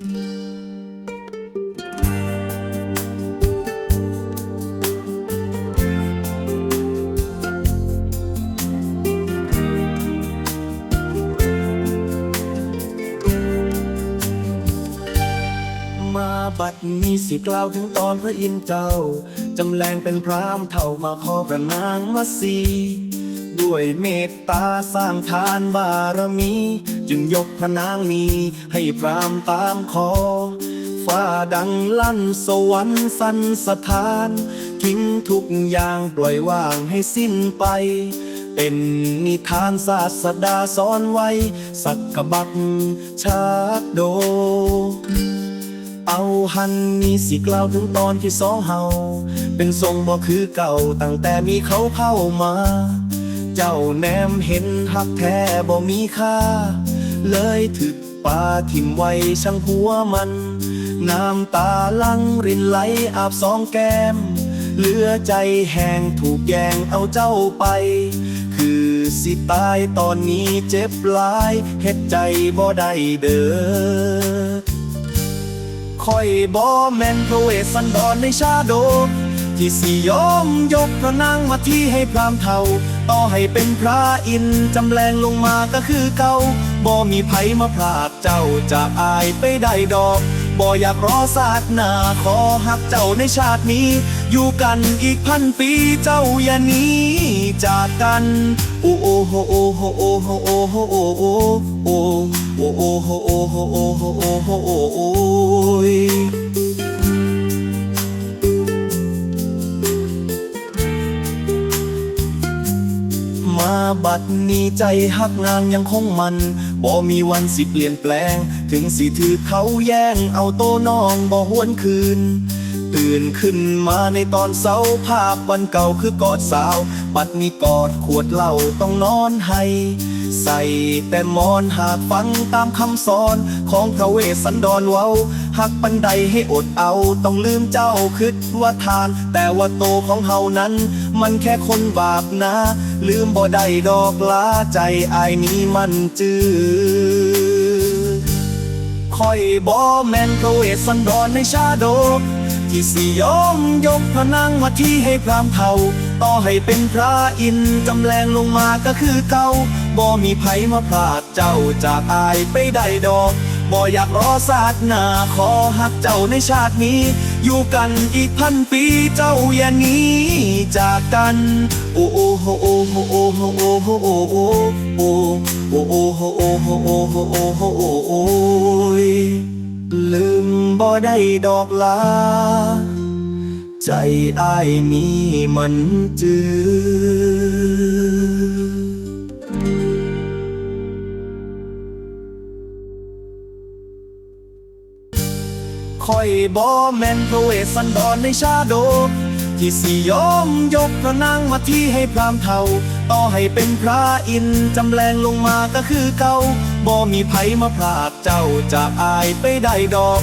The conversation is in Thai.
มาบัดนี้สิกล่าวถึงตอนพระอินทร์เจ้า จำแรงเป็นพรามเท่ามาขอพระนางมาสี ด้วยเมตตาสร้างทานบารมี จึงยกพระนางนี้ ให้พรามตามขอฟ้าดังลั่นสวรรค์สันสถานทิ้งทุกอย่างปล่อยวางให้สิ้นไป เป็นนิทานศาสดาสอนไว้ สักกบักชาดโด เอาหันมีสิกล่าวถึงตอนที่สองเฮา เป็นทรงบ่คือเก่าตั้งแต่มีเขาเข้ามา เจ้าแนมเห็นหักแท้บ่มีค่า เลยถึกปาทิมไว้ช่างหัวมัน น้ำตาลังรินไหลอาบสองแก้ม เหลือใจแห้งถูกแยงเอาเจ้าไป คือสิตายตอนนี้เจ็บหลายเฮ็ดใจบ่ได้เด้อคอยบอแมนพระเวสสันดรในชาดก ที่สิยอมยกพระนางมาที่ให้พรามเทาต่อให้เป็นพระอินจำแรงลงมาก็คือเก่าบ่มีไผมาพลาดเจ้าจากอายไปได้ดอกบ่อยากรอศาสตนาขอหักเจ้าในชาตินี้ อยู่กันอีกพันปีเจ้าอย่าหนีจากกันโอ้โอ้โหโอ้โหโอ้โหโอ้โหโอ้โหโอ้โอโอ้โหโอ้โหโอ้โหโอ้โหโอโอ้ มาบัดนี้ใจหักนางยังคงมันบ่มีวันสิเปลี่ยนแปลง ถึงสิถือเขาแย่งเอาโตน้องบ่หวนคืน ตื่นขึ้นมาในตอนเสาภาพวันเก่าคือกอดสาว บัดนี้กอดขวดเหล้าต้องนอนให้ ใส่แต่มอนหากฟังตามคำสอน ของพระเวสสันดรเว้าหักปันใดให้อดเอาต้องลืมเจ้าคิดว่าทาน แต่ว่าโตของเฮานั้น มันแค่คนบาปนะ ลืมบ่ได้ดอกลาใจอายนี้มันจืดคอยบอแมนพระเวสสันดรในชาดกที่สิยอมยกพระนางมาที่ให้พรามเท่า ต่อให้เป็นพระอินจำแรงลงมาก็คือเก่าบ่มีไผมาพลาดเจ้าจากอายไปได้ดอกบ่อยากรอศาสตร์หน้าขอหักเจ้าในชาตินี้ อยู่กันอีกพันปีเจ้าอย่าหนีจากกัน โอ้โอ้โหโอ้โหโอ้โหโอ้โหโอ้โหโอ้โอ้โอ้โหโอ้โหโอ้โหโอ้โหโอ้โอ้ยลืมบ่ได้ดอกลา ใจอ้ายนี้มันจืดคอยบอแมนพระเวสสันดรในชาดกที่สิยอมยกพระนางมาที่ให้พรามเทาต่อให้เป็นพระอินจำแรงลงมาก็คือเก่าบ่มีไผมาพลาดเจ้าจากอายไปได้ดอก